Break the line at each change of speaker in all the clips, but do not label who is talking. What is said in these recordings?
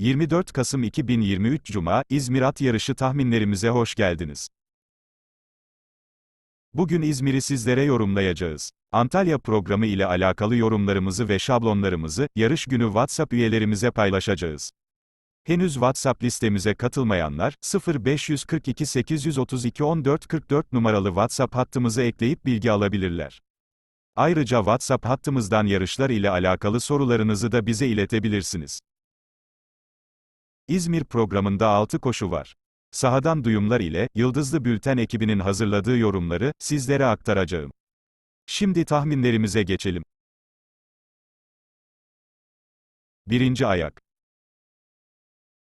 24 Kasım 2023 Cuma, İzmir At Yarışı tahminlerimize hoş geldiniz. Bugün İzmir'i sizlere yorumlayacağız. Antalya programı ile alakalı yorumlarımızı ve şablonlarımızı, yarış günü WhatsApp üyelerimize paylaşacağız. Henüz WhatsApp listemize katılmayanlar, 0542 832 14 44 numaralı WhatsApp hattımıza ekleyip bilgi alabilirler. Ayrıca WhatsApp hattımızdan yarışlar ile alakalı sorularınızı da bize iletebilirsiniz. İzmir programında 6 koşu var. Sahadan duyumlar ile, Yıldızlı Bülten ekibinin hazırladığı yorumları, sizlere aktaracağım. Şimdi tahminlerimize geçelim. Birinci ayak.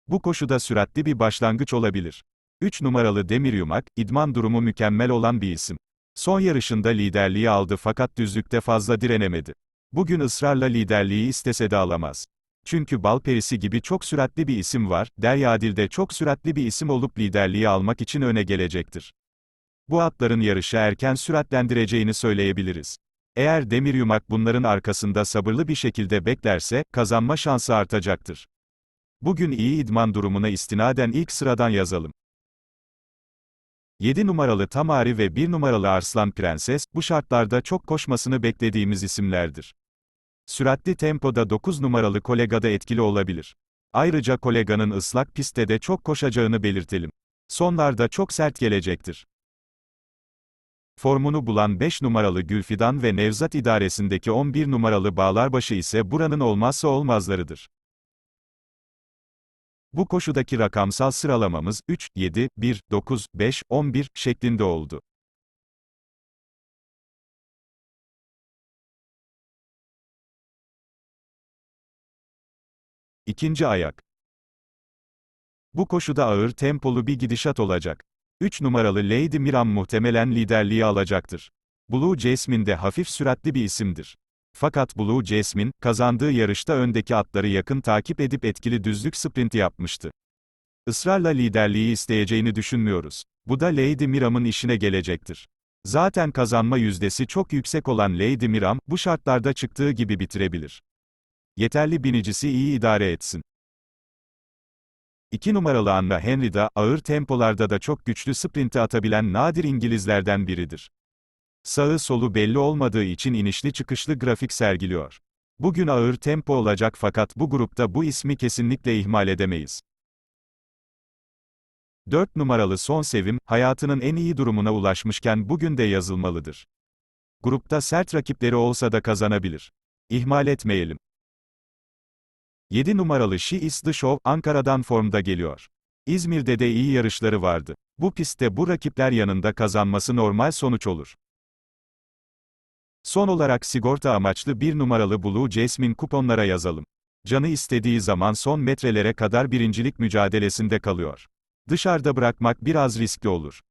Bu koşuda süratli bir başlangıç olabilir. 3 numaralı Demir Yumak, idman durumu mükemmel olan bir isim. Son yarışında liderliği aldı fakat düzlükte fazla direnemedi. Bugün ısrarla liderliği istese de alamaz. Çünkü Balperisi gibi çok süratli bir isim var, Deryadil de çok süratli bir isim olup liderliği almak için öne gelecektir. Bu atların yarışı erken süratlendireceğini söyleyebiliriz. Eğer Demir Yumak bunların arkasında sabırlı bir şekilde beklerse, kazanma şansı artacaktır. Bugün iyi idman durumuna istinaden ilk sıradan yazalım. 7 numaralı Tamari ve 1 numaralı Arslan Prenses, bu şartlarda çok koşmasını beklediğimiz isimlerdir. Süratli tempoda 9 numaralı Kolega'da etkili olabilir. Ayrıca Kolega'nın ıslak pistte de çok koşacağını belirtelim. Sonlarda çok sert gelecektir. Formunu bulan 5 numaralı Gülfidan ve Nevzat idaresindeki 11 numaralı Bağlarbaşı ise buranın olmazsa olmazlarıdır. Bu koşudaki rakamsal sıralamamız 3, 7, 1, 9, 5, 11 şeklinde oldu. İkinci ayak. Bu koşuda ağır tempolu bir gidişat olacak. 3 numaralı Lady Miram muhtemelen liderliği alacaktır. Blue Jasmine de hafif süratli bir isimdir. Fakat Blue Jasmine, kazandığı yarışta öndeki atları yakın takip edip etkili düzlük sprinti yapmıştı. Israrla liderliği isteyeceğini düşünmüyoruz. Bu da Lady Miram'ın işine gelecektir. Zaten kazanma yüzdesi çok yüksek olan Lady Miram, bu şartlarda çıktığı gibi bitirebilir. Yeterli binicisi iyi idare etsin. 2 numaralı Anna Henry da, ağır tempolarda da çok güçlü sprinti atabilen nadir İngilizlerden biridir. Sağı solu belli olmadığı için inişli çıkışlı grafik sergiliyor. Bugün ağır tempo olacak fakat bu grupta bu ismi kesinlikle ihmal edemeyiz. 4 numaralı Son Sevim, hayatının en iyi durumuna ulaşmışken bugün de yazılmalıdır. Grupta sert rakipleri olsa da kazanabilir. İhmal etmeyelim. 7 numaralı She is the Show, Ankara'dan formda geliyor. İzmir'de de iyi yarışları vardı. Bu pistte bu rakipler yanında kazanması normal sonuç olur. Son olarak sigorta amaçlı bir numaralı Blue Jasmine kuponlara yazalım. Canı istediği zaman son metrelere kadar birincilik mücadelesinde kalıyor. Dışarıda bırakmak biraz riskli olur.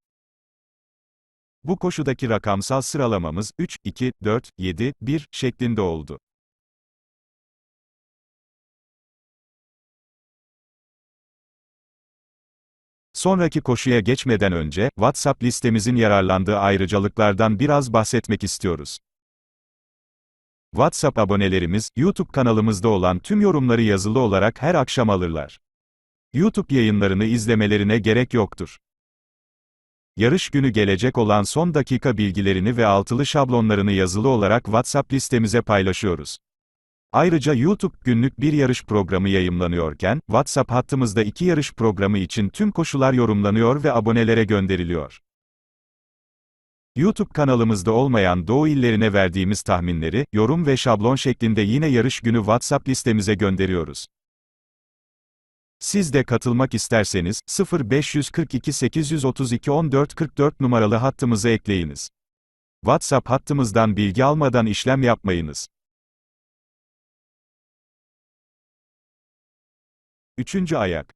Bu koşudaki rakamsal sıralamamız 3, 2, 4, 7, 1 şeklinde oldu. Sonraki koşuya geçmeden önce, WhatsApp listemizin yararlandığı ayrıcalıklardan biraz bahsetmek istiyoruz. WhatsApp abonelerimiz, YouTube kanalımızda olan tüm yorumları yazılı olarak her akşam alırlar. YouTube yayınlarını izlemelerine gerek yoktur. Yarış günü gelecek olan son dakika bilgilerini ve altılı şablonlarını yazılı olarak WhatsApp listemize paylaşıyoruz. Ayrıca YouTube günlük bir yarış programı yayımlanıyorken, WhatsApp hattımızda iki yarış programı için tüm koşular yorumlanıyor ve abonelere gönderiliyor. YouTube kanalımızda olmayan Doğu illerine verdiğimiz tahminleri, yorum ve şablon şeklinde yine yarış günü WhatsApp listemize gönderiyoruz. Siz de katılmak isterseniz, 0542 832 14 44 numaralı hattımıza ekleyiniz. WhatsApp hattımızdan bilgi almadan işlem yapmayınız. Üçüncü ayak.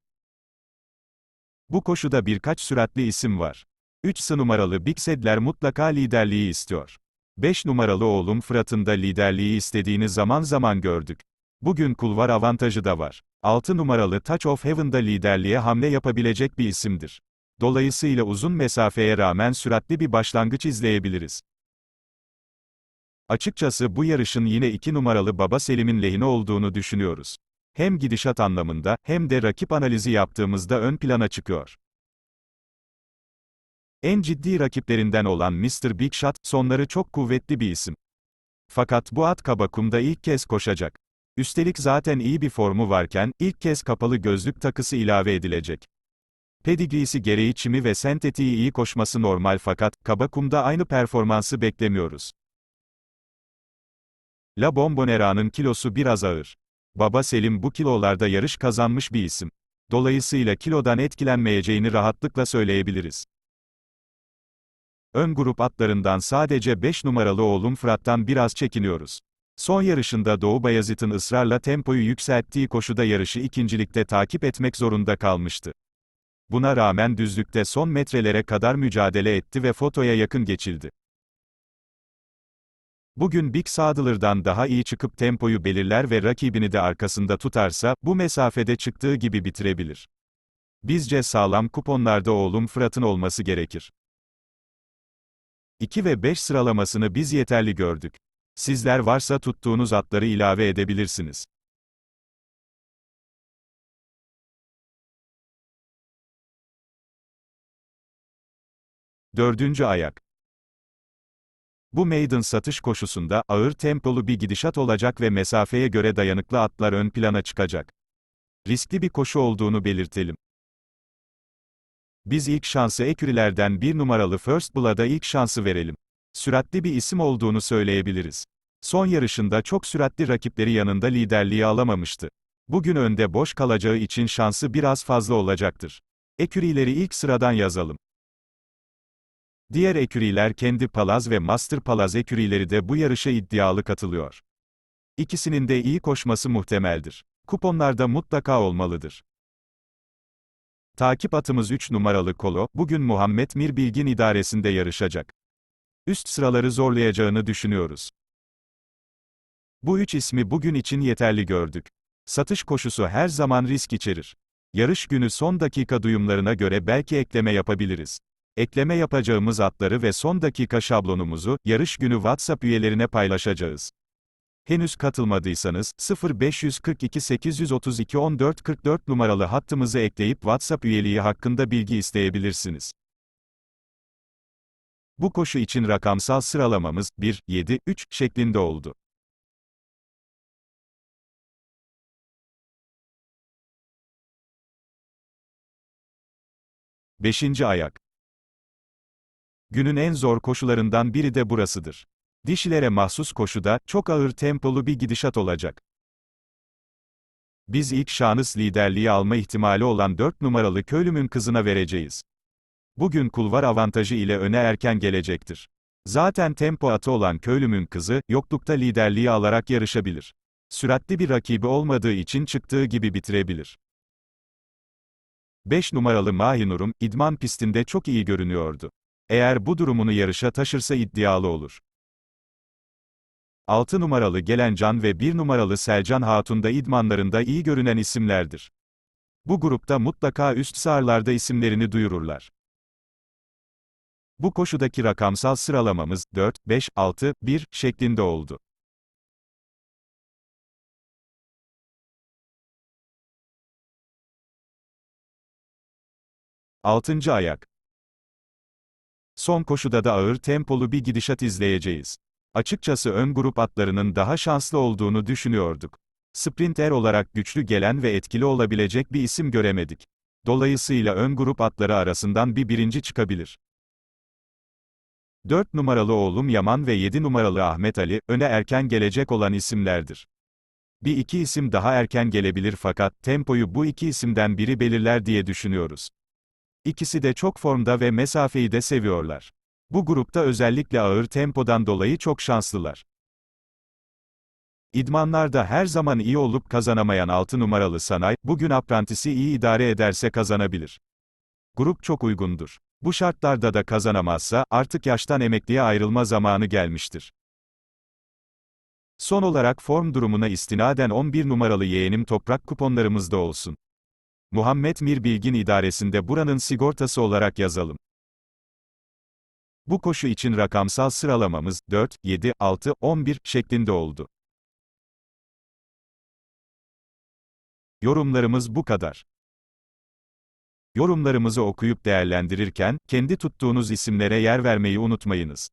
Bu koşuda birkaç süratli isim var. 3 numaralı Big Sedler mutlaka liderliği istiyor. 5 numaralı oğlum Fırat'ın da liderliği istediğini zaman zaman gördük. Bugün kulvar avantajı da var. 6 numaralı Touch of Heaven'da liderliğe hamle yapabilecek bir isimdir. Dolayısıyla uzun mesafeye rağmen süratli bir başlangıç izleyebiliriz. Açıkçası bu yarışın yine 2 numaralı Baba Selim'in lehine olduğunu düşünüyoruz. Hem gidişat anlamında, hem de rakip analizi yaptığımızda ön plana çıkıyor. En ciddi rakiplerinden olan Mr. Big Shot, sonları çok kuvvetli bir isim. Fakat bu at Kabakum'da ilk kez koşacak. Üstelik zaten iyi bir formu varken, ilk kez kapalı gözlük takısı ilave edilecek. Pedigrisi gereği çimi ve sentetiği iyi koşması normal fakat, Kabakum'da aynı performansı beklemiyoruz. La Bombonera'nın kilosu biraz ağır. Baba Selim bu kilolarda yarış kazanmış bir isim. Dolayısıyla kilodan etkilenmeyeceğini rahatlıkla söyleyebiliriz. Ön grup atlarından sadece 5 numaralı oğlum Fırat'tan biraz çekiniyoruz. Son yarışında Doğu Bayazıt'ın ısrarla tempoyu yükselttiği koşuda yarışı ikincilikte takip etmek zorunda kalmıştı. Buna rağmen düzlükte son metrelere kadar mücadele etti ve fotoya yakın geçildi. Bugün Big Saddler'dan daha iyi çıkıp tempoyu belirler ve rakibini de arkasında tutarsa, bu mesafede çıktığı gibi bitirebilir. Bizce sağlam kuponlarda oğlum Fırat'ın olması gerekir. 2 ve 5 sıralamasını biz yeterli gördük. Sizler varsa tuttuğunuz atları ilave edebilirsiniz. Dördüncü ayak. Bu maiden satış koşusunda, ağır tempolu bir gidişat olacak ve mesafeye göre dayanıklı atlar ön plana çıkacak. Riskli bir koşu olduğunu belirtelim. Biz ilk şansı ekürilerden bir numaralı First Blood'a ilk şansı verelim. Süratli bir isim olduğunu söyleyebiliriz. Son yarışında çok süratli rakipleri yanında liderliği alamamıştı. Bugün önde boş kalacağı için şansı biraz fazla olacaktır. Ekürileri ilk sıradan yazalım. Diğer eküriler kendi Palaz ve Master Palaz ekürileri de bu yarışa iddialı katılıyor. İkisinin de iyi koşması muhtemeldir. Kuponlarda mutlaka olmalıdır. Takip atımız 3 numaralı Kolo, bugün Muhammed Mir Bilgin idaresinde yarışacak. Üst sıraları zorlayacağını düşünüyoruz. Bu üç ismi bugün için yeterli gördük. Satış koşusu her zaman risk içerir. Yarış günü son dakika duyumlarına göre belki ekleme yapabiliriz. Ekleme yapacağımız atları ve son dakika şablonumuzu, yarış günü WhatsApp üyelerine paylaşacağız. Henüz katılmadıysanız, 0542 832 14 44 numaralı hattımızı ekleyip WhatsApp üyeliği hakkında bilgi isteyebilirsiniz. Bu koşu için rakamsal sıralamamız, 1, 7, 3 şeklinde oldu. Beşinci ayak. Günün en zor koşularından biri de burasıdır. Dişilere mahsus koşuda, çok ağır tempolu bir gidişat olacak. Biz ilk şanıs liderliği alma ihtimali olan 4 numaralı köylümün kızına vereceğiz. Bugün kulvar avantajı ile öne erken gelecektir. Zaten tempo atı olan köylümün kızı, yoklukta liderliği alarak yarışabilir. Süratli bir rakibi olmadığı için çıktığı gibi bitirebilir. 5 numaralı Mahinurum, idman pistinde çok iyi görünüyordu. Eğer bu durumunu yarışa taşırsa iddialı olur. 6 numaralı Gelencan ve 1 numaralı Selcan Hatun da idmanlarında iyi görünen isimlerdir. Bu grupta mutlaka üst sağırlarda isimlerini duyururlar. Bu koşudaki rakamsal sıralamamız 4, 5, 6, 1 şeklinde oldu. Altıncı ayak. Son koşuda da ağır tempolu bir gidişat izleyeceğiz. Açıkçası ön grup atlarının daha şanslı olduğunu düşünüyorduk. Sprinter olarak güçlü gelen ve etkili olabilecek bir isim göremedik. Dolayısıyla ön grup atları arasından bir birinci çıkabilir. 4 numaralı oğlum Yaman ve 7 numaralı Ahmet Ali, öne erken gelecek olan isimlerdir. Bir iki isim daha erken gelebilir fakat, tempoyu bu iki isimden biri belirler diye düşünüyoruz. İkisi de çok formda ve mesafeyi de seviyorlar. Bu grupta özellikle ağır tempodan dolayı çok şanslılar. İdmanlarda her zaman iyi olup kazanamayan 6 numaralı Sanay, bugün aprantisi iyi idare ederse kazanabilir. Grup çok uygundur. Bu şartlarda da kazanamazsa, artık yaştan emekliye ayrılma zamanı gelmiştir. Son olarak form durumuna istinaden 11 numaralı yeğenim toprak kuponlarımızda olsun. Muhammed Mir Bilgin idaresinde buranın sigortası olarak yazalım. Bu koşu için rakamsal sıralamamız 4, 7, 6, 11 şeklinde oldu. Yorumlarımız bu kadar. Yorumlarımızı okuyup değerlendirirken, kendi tuttuğunuz isimlere yer vermeyi unutmayınız.